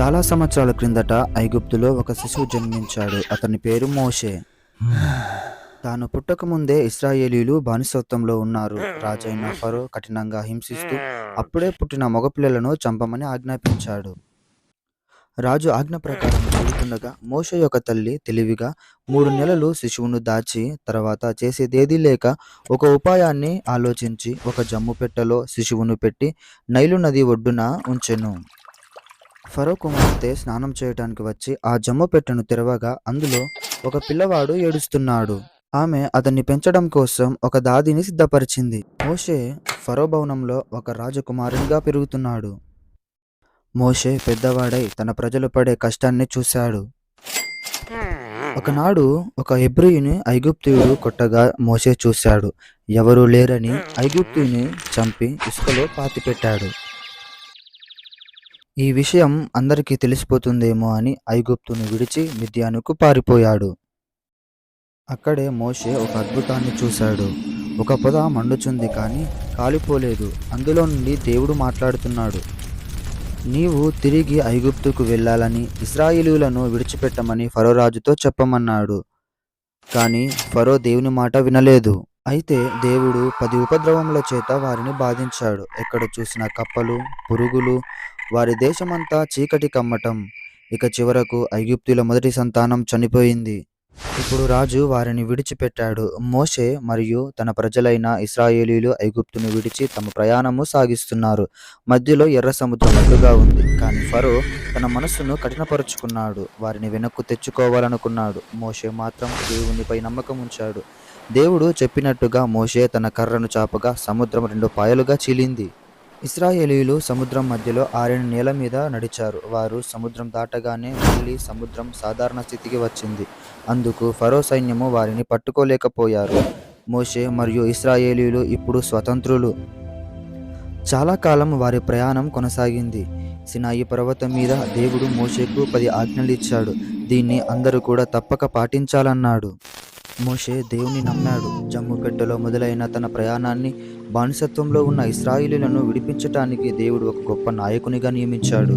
చాలా సంవత్సరాల క్రిందట ఐగుప్తులో ఒక శిశువు జన్మించాడు. అతని పేరు మోషే. తాను పుట్టక ముందే ఇస్రాయేలీలు బానిసత్వంలో ఉన్నారు. రాజైన ఫరో కఠినంగా హింసిస్తూ అప్పుడే పుట్టిన మగపిల్లలను చంపమని ఆజ్ఞాపించాడు. రాజు ఆజ్ఞ ప్రకారం జరుగుతుండగా మోష యొక్క తల్లి తెలివిగా మూడు నెలలు శిశువును దాచి తర్వాత చేసేదేదీ లేక ఒక ఉపాయాన్ని ఆలోచించి ఒక జమ్ము పెట్టెలో శిశువును పెట్టి నైలు నది ఒడ్డున ఉంచెను. ఫరో కుమార్తె స్నానం చేయటానికి వచ్చి ఆ జమ్ము పెట్టెను తెరవగా అందులో ఒక పిల్లవాడు ఏడుస్తున్నాడు. ఆమె అతన్ని పెంచడం కోసం ఒక దాదిని సిద్ధపరిచింది. మోషే ఫరో భవనంలో ఒక రాజకుమారునిగా పెరుగుతున్నాడు. మోషే పెద్దవాడై తన ప్రజలు పడే కష్టాన్ని చూశాడు. ఒకనాడు ఒక హెబ్రియుని ఐగుప్తియుడు కొట్టగా మోషే చూశాడు. ఎవరూ లేరని ఐగుప్తుని చంపి ఇసుకలో పాతిపెట్టాడు. ఈ విషయం అందరికీ తెలిసిపోతుందేమో అని ఐగుప్తును విడిచి మిద్యానుకు పారిపోయాడు. అక్కడే మోషే ఒక అద్భుతాన్ని చూశాడు. ఒక పొద మండుచుంది కానీ కాలిపోలేదు. అందులో నుండి దేవుడు మాట్లాడుతున్నాడు నీవు తిరిగి ఐగుప్తుకు వెళ్ళాలని ఇస్రాయిలీలను విడిచిపెట్టమని ఫరో రాజుతో చెప్పమన్నాడు. కానీ ఫరో దేవుని మాట వినలేదు. అయితే దేవుడు పది ఉపద్రవముల చేత వారిని బాధించాడు. ఎక్కడ చూసిన కప్పలు పురుగులు వారి దేశమంతా చీకటి కమ్మటం. ఇక చివరకు ఐగుప్తుల మొదటి సంతానం చనిపోయింది. ఇప్పుడు రాజు వారిని విడిచిపెట్టాడు. మోషే మరియు తన ప్రజలైన ఇస్రాయేలీలు ఐగుప్తును విడిచి తమ ప్రయాణము సాగిస్తున్నారు. మధ్యలో ఎర్ర సముద్రం అడ్డుగా ఉంది. కానీ ఫరో తన మనస్సును కఠినపరుచుకున్నాడు. వారిని వెనక్కు తెచ్చుకోవాలనుకున్నాడు. మోషే మాత్రం దేవునిపై నమ్మకం ఉంచాడు దేవుడు చెప్పినట్టుగా మోషే తన కర్రను చాపగా సముద్రం రెండు పాయలుగా చీలింది. ఇస్రాయేలీలు సముద్రం మధ్యలో ఆరిన నేల మీద నడిచారు. వారు సముద్రం దాటగానే మళ్ళీ సముద్రం సాధారణ స్థితికి వచ్చింది. అందుకు ఫరో సైన్యము వారిని పట్టుకోలేకపోయారు. మోషే మరియు ఇస్రాయేలీలు ఇప్పుడు స్వతంత్రులు. చాలా కాలం వారి ప్రయాణం కొనసాగింది. సినాయి పర్వతం మీద దేవుడు మోషేకు పది ఆజ్ఞలు ఇచ్చాడు. దీన్ని అందరూ కూడా తప్పక పాటించాలన్నాడు. మోషే దేవుని నమ్మాడు. జమ్ముపెట్టెలో మొదలైన తన ప్రయాణాన్ని బానిసత్వంలో ఉన్న ఇస్రాయిలీలను విడిపించటానికి దేవుడు ఒక గొప్ప నాయకునిగా నియమించాడు.